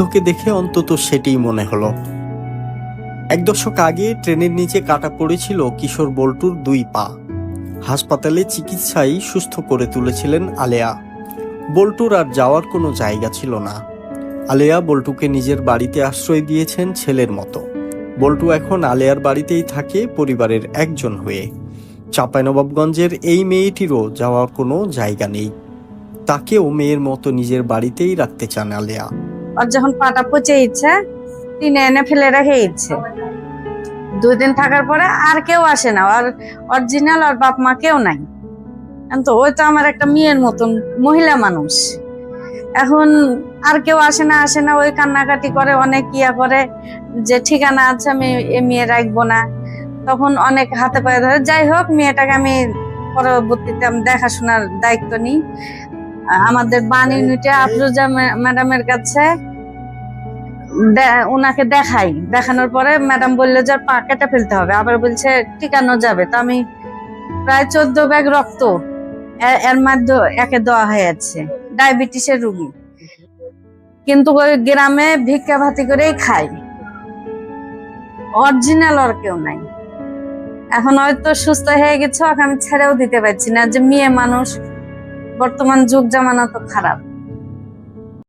ওকে দেখে অন্তত সেটিই মনে হলো। এক দশক আগে ট্রেনের নিচে কাটা পড়েছিল কিশোর বল্টুর দুই পা। হাসপাতালে চিকিৎসায় সুস্থ করে তুলেছিলেন আলেয়া। বল্টুর আর যাওয়ার কোনো জায়গা ছিল না। আলেয়া বল্টুকে নিজের বাড়িতে আশ্রয় দিয়েছেন ছেলের মতো। বল্টু এখন আলেয়ার বাড়িতেই থাকে পরিবারের একজন হয়ে। চাঁপাইনবাবগঞ্জের এই মেয়েটিরও যাওয়ার কোনো জায়গা নেই। তাকেও মেয়ের মতো নিজের বাড়িতেই রাখতে চান আলেয়া। ওর যখন পাটা পচে ইচ্ছে টিনে এনে ফেলে রেখে ইচ্ছে দুই দিন থাকার পরে আর কেউ আসে না, আর অরিজিনাল আর বাপ মা কেউ নাই। তো ওই তো আমার একটা মেয়ের মতন মহিলা মানুষ। এখন আর কেউ আসে না আসে না, ওই কান্নাকাটি করে, অনেক ইয়া করে যে ঠিকানা আছে আমি এ মেয়ে রাখব না। তখন অনেক হাতে পায়ে ধরে, যাই হোক, মেয়েটাকে আমি পরবর্তীতে আমি দেখাশোনার দায়িত্ব নিই। আমাদের বান ইউনিটে আফরোজা ম্যাডামের কাছে ওনাকে দেখাই। দেখানোর পরে ম্যাডাম বলল যে পা কেটে ফেলতে হবে। আবার বলছে টিকানো যাবে। তো আমি প্রায় চোদ্দ ব্যাগ রক্ত এর মধ্যে একে দেওয়া হয়েছে, ডায়াবেটিসের রুগী। কিন্তু ওই গ্রামে ভিক্ষা ভাতি করেই খাই। অরিজিনাল আর কেউ নাই। এখন হয়তো সুস্থ হয়ে গেছে, ওকে আমি ছেড়েও দিতে পারছি না যে মেয়ে মানুষ বর্তমান যুগ জামানা তো খারাপ।